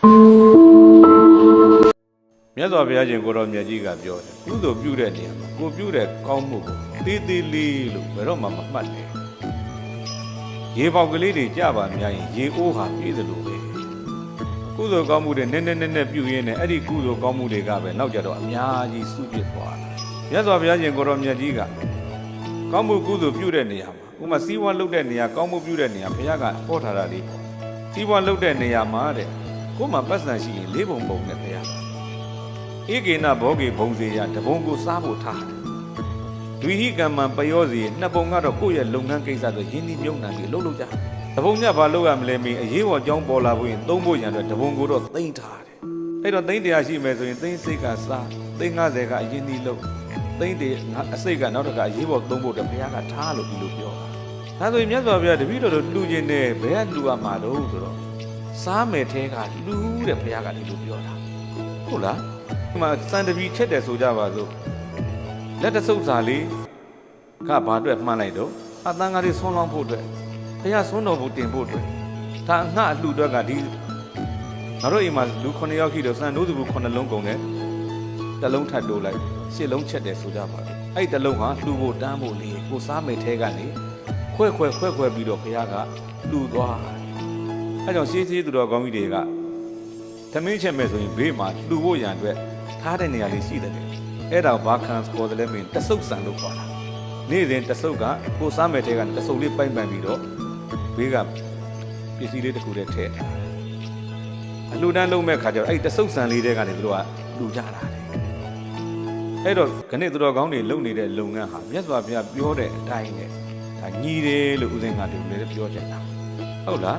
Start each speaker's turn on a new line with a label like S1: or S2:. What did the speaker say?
S1: မြတ်စွာဘုရားရှင်ကိုတော်မြတ်ကြီးကပြောတယ်ကုသိုလ်ပြုတဲ့နေရာမှာကိုပြုတဲ့ကောင်းမှုကိုသေးသေးလေးလို့ဘယ်တော့မှမမှတ်နဲ့ရေပေါက်ကလေးတွေကြပါများရင်ရေအိုးဟာပြည့်တယ်လို့ပဲကုသိုလ်ကောင်းမှုတွေနည်းနည်းနည်းနည်းပြုရင်းနဲ့အဲ့ဒီကုသိုလ်ကောင်းမှုတွေကပဲနောက်ကြတော့အများကြီးစုပြစ်သွားတယ်မြတ်စွာဘုရားရှင်ကိုတော်မြတ်ကြီးကကောင်းမှုကုသိုလ်ပြုတဲ့နေရာမှာဥပမာစီးပွားလုပ်တဲ့နေရာကောင်းမှုပြုတဲ့နေရာဘုရားကဟောထားတာလေးစီးပွားလုပ်တဲ့နေရာမှာတဲ့ ကိုယ်မှာပတ်စံရှိရင်လေးပုံပုံနဲ့ဘုရားကဧကေနဘောဂေဘုံစေယတဘုံကိုစားဖို့ထားတယ်ဒွိဟိကမ္မံပယောစီနှစ်ပုံကတော့ကိုယ့်ရဲ့လုပ်ငန်းကိစ္စဆိုရင်းနှီးမြုပ်နှံပြီးလှုပ်လှုပ်ကြတဘုံညဘာလုပ်ရမလဲမင်းအရေးပေါ်ကြောင်းပေါ်လာဖို့ရင်သုံးဖို့ရန်အတွက်တဘုံကိုတော့သိမ့်ထားတယ်အဲ့တော့သိမ့်တရားရှိမယ်ဆိုရင်သိမ့်စိတ်ကစားသိမ့်90ကအရင်နှီးလုပ်သိမ့်တယ်အစိတ်ကနောက်တစ်ခါအရေးပေါ်သုံးဖို့တော့ဘုရားကထားလို့ဒီလိုပြောတာဒါဆိုရင်မြတ်စွာဘုရားတပည့်တော်တို့လှူခြင်းနဲ့ဘယ်ကလှူရမှာလို့ဆိုတော့ စားမယ်ထဲကလှူတဲ့ဘုရားကဒီလိုပြောတာဟုတ်လားဒီမှာစံတပီချက်တယ်ဆိုကြပါစို့လက်တဆုပ်စာလေးကဘာအတွက်မှန်းလိုက်တော့အတန်းကားလေးဆွန်းလောင်းဖို့အတွက်ဘုရားဆွန်းတော်ဖို့တင်ဖို့အတွက်ဒါအငှအလှအတွက်ကဒီငါတို့အိမ်မှာလူ9ယောက်ရှိတော့စံတို့သူဘူး9လုံးကုန်တယ်တစ်လုံးထပ်တိုးလိုက်ရှစ်လုံးချက်တယ်ဆိုကြပါစို့အဲ့ဒီတစ်လုံးဟာလှူဖို့တန်းဖို့လေးကိုစားမယ်ထဲကနေခွဲခွဲခွဲခွဲပြီးတော့ဘုရားကလှူသွား အဲကြောင့်ရှေးရှေးသူတော်ကောင်းကြီးတွေကသမင်းချက်မဲ့ဆိုရင်ဘေးမှာလှူဖို့ရန်အတွက်ထားတဲ့နေရာလေးရှိတယ်လေအဲ့ဒါဘာခံခေါ်တယ်လဲမင်းတဆုပ်ဆန်လို့ခေါ်တာနေ့စဉ်တဆုပ်ကကိုစားမဲ့တဲ့ကတဆုပ်လေးပိုက်ပန်ပြီးတော့ဘေးကပစ္စည်းလေးတစ်ခုတည်းထည့်ထားတယ်အလှူဒန်းလုံးမဲ့ခါကျတော့အဲ့ဒီတဆုပ်ဆန်လေးတွေကနေသူတို့ကလှူကြတာလေအဲ့တော့ခဏသူတော်ကောင်းတွေလုပ်နေတဲ့လုပ်ငန်းဟာမြတ်စွာဘုရားပြောတဲ့အတိုင်းနဲ့ဒါညီတယ်လို့ဦးဇင်းကတူလည်းပြောချင်တာဟုတ်လား